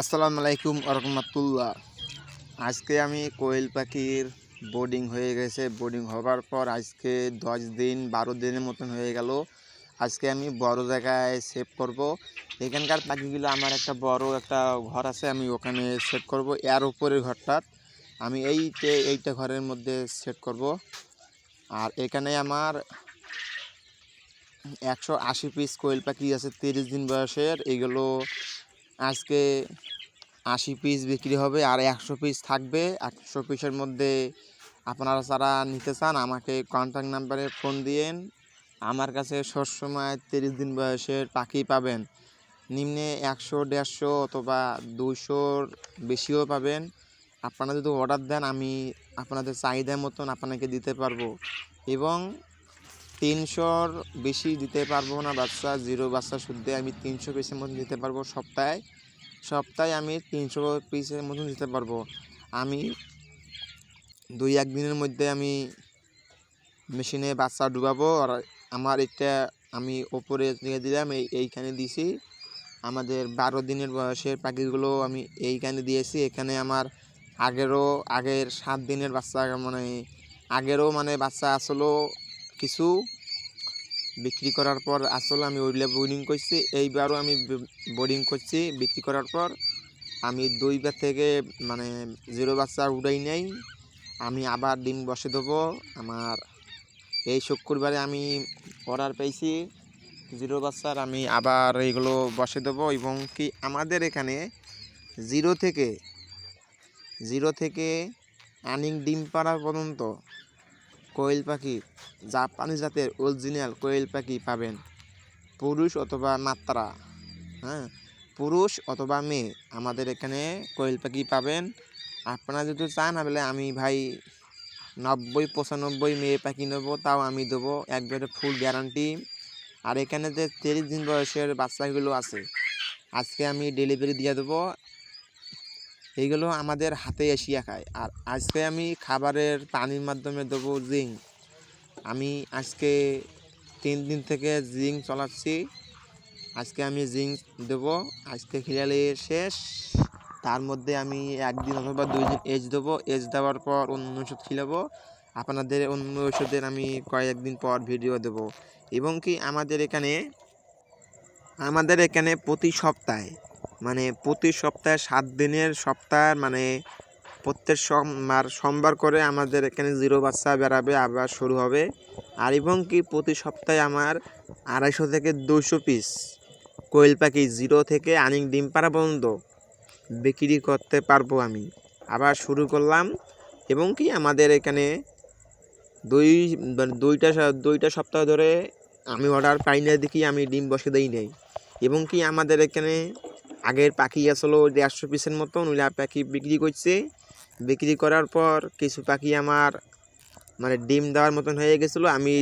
আসসালামু আলাইকুম রহমতুল্লাহ। আজকে আমি কোয়েল পাখির বোর্ডিং হয়ে গেছে। বোর্ডিং হবার পর আজকে দশ দিন, বারো দিনের মতন হয়ে গেল। আজকে আমি বড় জায়গায় সেভ করব। এখানকার পাখিগুলো আমার একটা বড় একটা ঘর আছে, আমি ওখানে সেট করব। এর উপরের ঘরটা আমি এইতে এইটা ঘরের মধ্যে সেট করব। আর এখানে আমার একশো আশি পিস কোয়েল পাখি আছে, তিরিশ দিন বয়সের। এগুলো আজকে আশি পিস বিক্রি হবে আর একশো পিস থাকবে। একশো পিসের মধ্যে আপনারা যারা নিতে চান আমাকে কন্ট্যাক্ট নাম্বারে ফোন দিয়েন। আমার কাছে সবসময় তিরিশ দিন বয়সের পাখি পাবেন। নিম্নে একশো, দেড়শো অথবা দুশোর বেশিও পাবেন। আপনারা যদি অর্ডার দেন, আমি আপনাদের চাহিদা মতন আপনাকে দিতে পারব। এবং তিনশোর বেশি দিতে পারব না বাচ্চা, জিরো বাচ্চা শুদ্ধে আমি তিনশো পিসের মতন দিতে পারব সপ্তাহে। সপ্তাহে আমি তিনশো পিসের মতন দিতে পারব। আমি দুই, এক দিনের মধ্যে আমি মেশিনে বাচ্চা ডুবাবো আর আমার এটা আমি ওপরে দিয়ে দিলাম, এই, এইখানে দিছি। আমাদের বারো দিনের বয়সের পাখিগুলো আমি এইখানে দিয়েছি। এখানে আমার আগেরও, আগের সাত দিনের বাচ্চা মানে আগেরও মানে বাচ্চা আসলেও কিছু। বিক্রি করার পর আসলে আমি ওইগুলো বোর্ডিং করছি। এইবারও আমি বোর্ডিং করছি বিক্রি করার পর। আমি দুইবার থেকে মানে জিরো বাচ্চা উড়াই নেই। আমি আবার ডিম বসে দেবো। আমার এই শুক্রবারে আমি অর্ডার পেয়েছি। জিরো বাচ্চার আমি আবার এইগুলো বসে দেবো এবং কি আমাদের এখানে জিরো থেকে জিরো থেকে আনিং ডিম পাড়া পর্যন্ত কোয়েল পাখি জাপানি জাতের অরিজিনাল কোয়েল পাখি পাবেন। পুরুষ অথবা মাত্রা হ্যাঁ? পুরুষ অথবা মেয়ে, আমাদের এখানে কোয়েল পাখি পাবেন। আপনারা যদি চান, তাহলে আমি ভাই নব্বই পঁচানব্বই মেয়ে পাখি নেব, তাও আমি দেবো একবারে ফুল গ্যারান্টি আর এখানে যে তিরিশ দিন বয়সের বাচ্চাগুলো আছে, আজকে আমি ডেলিভারি দিয়ে দেবো। এইগুলো আমাদের হাতে এসিয়া খায়। আর আজকে আমি খাবারের পানির মাধ্যমে দেবো জিঙ্ক। আমি আজকে তিন দিন থেকে জিঙ্ক চলাচ্ছি। আজকে আমি জিঙ্ক দেবো। আজকে খিলালি শেষ। তার মধ্যে আমি একদিন অথবা দুই দিন এজ দেবো। এজ দেওয়ার পর অন্য ওষুধ খিলাবো। আপনাদের অন্য ওষুধের আমি কয়েকদিন পর ভিডিও দেব। এবং কি আমাদের এখানে আমাদের এখানে প্রতি সপ্তাহে মানে প্রতি সপ্তাহে সাত দিনের সপ্তাহ মানে প্রত্যেক সোমবার সোমবার করে আমাদের এখানে জিরো বাচ্চা বেরাবে আবার শুরু হবে। আর এবং কি প্রতি সপ্তাহে আমার আড়াইশো থেকে দুশো পিস কোয়েল পাখি জিরো থেকে আনিং ডিম পাড়া পর্যন্ত বিক্রি করতে পারব আমি। আবার শুরু করলাম এবং কি আমাদের এখানে দুই মানে দুইটা দুইটা সপ্তাহ ধরে আমি অর্ডার পাই না দেখি আমি ডিম বসে দেই নাই। এবং কি আমাদের এখানে আগের পাখি আসলো দেড়শো পিসের মতন, ওইলা পাখি বিক্রি করছে। বিক্রি করার পর কিছু পাখি আমার মানে ডিম দেওয়ার মতন হয়ে গেছিল। আমি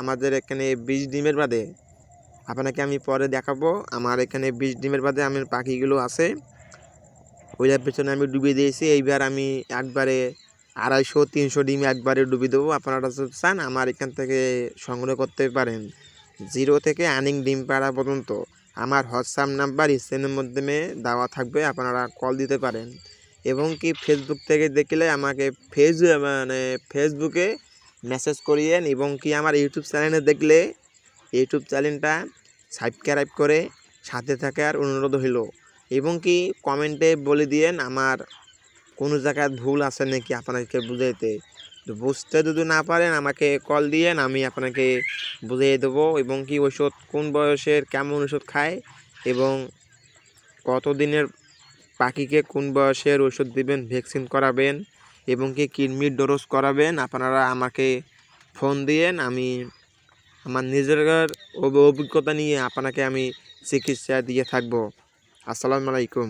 আমাদের এখানে বিশ ডিমের বাদে, আপনাকে আমি পরে দেখাবো। আমার এখানে বিশ ডিমের বাদে আমার পাখিগুলো আছে। ওইটার পেছনে আমি ডুবিয়ে দিয়েছি। এইবার আমি একবারে আড়াইশো, তিনশো ডিম একবারে ডুবিয়ে দেবো। আপনারা চান আমার এখান থেকে সংগ্রহ করতে পারেন। জিরো থেকে আনিং ডিম পাড়া পর্যন্ত। আমার হোয়াটসঅ্যাপ নাম্বার স্ক্রিনের মাধ্যমে দেওয়া থাকবে, আপনারা কল দিতে পারেন। এবং কি ফেসবুক থেকে দেখলে আমাকে ফেস মানে ফেসবুকে মেসেজ করিয়েন এবং কি আমার ইউটিউব চ্যানেলে দেখলে ইউটিউব চ্যানেলটা সাবস্ক্রাইব করে সাথে থাকার অনুরোধ হইল এবং কি কমেন্টে বলে দিয়েন আমার কোনো জায়গায় ভুল আছে নাকি আপনাকে বুঝাইতে। তো বুঝতে যদি না পারেন, আমাকে কল দিয়েন, আমি আপনাকে বুঝিয়ে দেবো এবং কি ওষুধ কোন বয়সের, কেমন ওষুধ খায় এবং কত দিনের পাখিকে কোন বয়সের ওষুধ দিবেন ভ্যাকসিন করাবেন এবং কি কিডনির ডোজ করাবেন, আপনারা আমাকে ফোন দিয়েন, আমি আমার নিজের অভিজ্ঞতা নিয়ে আপনাকে আমি চিকিৎসা দিয়ে থাকব। আসসালামু আলাইকুম।